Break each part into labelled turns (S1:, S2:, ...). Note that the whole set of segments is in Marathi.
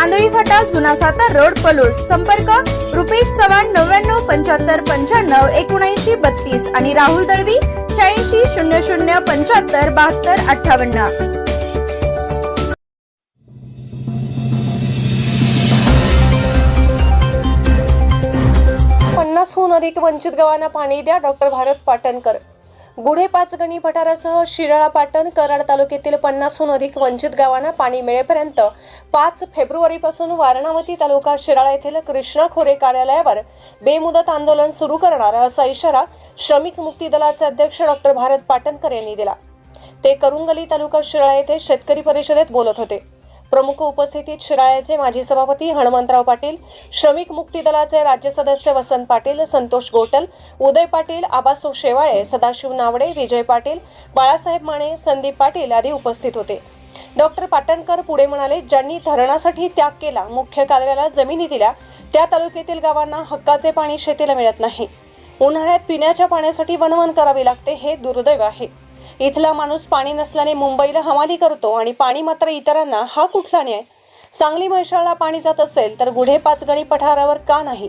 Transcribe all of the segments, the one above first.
S1: Andhali फाटा जुना सातार रोड पलूस. संपर्क रुपेश चव्हाण नव्याण्णव पंच्याहत्तर पंच्याण्णव एकोणऐंशी बत्तीस आणि राहुल दळवी शहाऐंशी शून्य शून्य पंच्याहत्तर बहात्तर अठ्ठावन्न.
S2: पन्नासहून अधिक वंचित गावांना पाणी द्या. डॉक्टर भारत पाटणकर. गुढे पाचगणी पठारासह शिराळा पाटण कराड तालुक्यातील पन्नासहून अधिक वंचित गावांना पाणी मिळेपर्यंत पाच फेब्रुवारीपासून वारणावती तालुका शिराळा येथील कृष्णा खोरे कार्यालयावर बेमुदत आंदोलन सुरू करणार असा इशारा श्रमिक मुक्ती दलाचे अध्यक्ष डॉक्टर भारत पाटणकर यांनी दिला. ते करुंगली तालुका शिराळा येथे शेतकरी परिषदेत बोलत होते. प्रमुख उपस्थितीत शिराळ्याचे माजी सभापती हनुमंतराव पाटील श्रमिक मुक्ती दलाचे राज्य सदस्य वसंत पाटील संतोष गोटल उदय पाटील आबासो शेवाळे सदाशिव नावडे विजय पाटील बाळासाहेब माने संदीप पाटील आदी उपस्थित होते. डॉक्टर पाटणकर पुढे म्हणाले ज्यांनी धरणासाठी त्याग केला मुख्य कालव्याला जमिनी दिल्या त्या तालुक्यातील गावांना हक्काचे पाणी शेतीला मिळत नाही. उन्हाळ्यात पिण्याच्या पाण्यासाठी वनवन करावी लागते हे दुर्दैव आहे. इथला माणूस पाणी नसल्याने मुंबईला हमाली करतो आणि पाणी मात्र इतरांना हा कुठला न्याय? सांगली म्हैसाळला पाणी जात असेल तर गुढे पाचगणी पठारावर का नाही?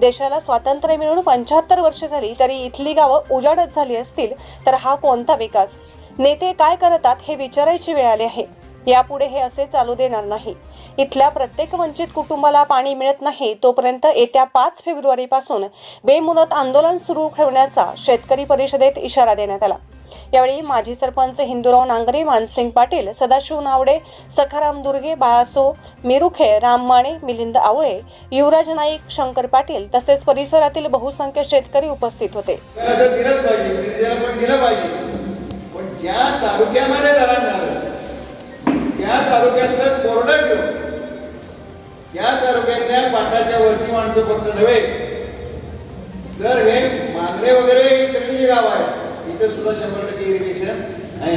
S2: देशाला स्वातंत्र्य मिळून पंच्याहत्तर वर्ष झाली तरी इथली गावं उजाडत झाली असतील तर हा कोणता विकास? नेते काय करतात हे विचारायची वेळ आली आहे. यापुढे हे असे चालू देणार नाही. इथल्या प्रत्येक वंचित कुटुंबाला पाणी मिळत नाही तोपर्यंत येत्या पाच फेब्रुवारीपासून बेमुदत आंदोलन सुरू ठेवण्याचा शेतकरी परिषदेत इशारा देण्यात आला. यावेळी माजी सरपंच हिंदूराव नांगरे मानसिंग पाटील सदाशिव नावडे सखाराम दुर्गे बाळासो मिरुखे राम माने मिलिंद आवळे युवराज नाईक शंकर पाटील तसेच परिसरातील बहुसंख्य शेतकरी उपस्थित होते.
S3: त्याला ज्या तालुक्यामध्ये धरण झालं त्या तालुक्यातलं कोरडं ठेवून त्या तालुक्यातल्या पाटाच्या वरची माणसं फक्त नव्हे तर हे मांगरे वगैरे ही सगळी गाव आहेत. इथे सुद्धा शंभर टक्के इरिगेशन आहे.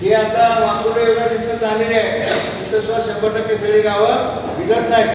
S3: हे आता वांगुडे एवढ्या तिथं चाललेले आहे. तिथं सुद्धा शंभर टक्के सगळी गावं भिजत नाही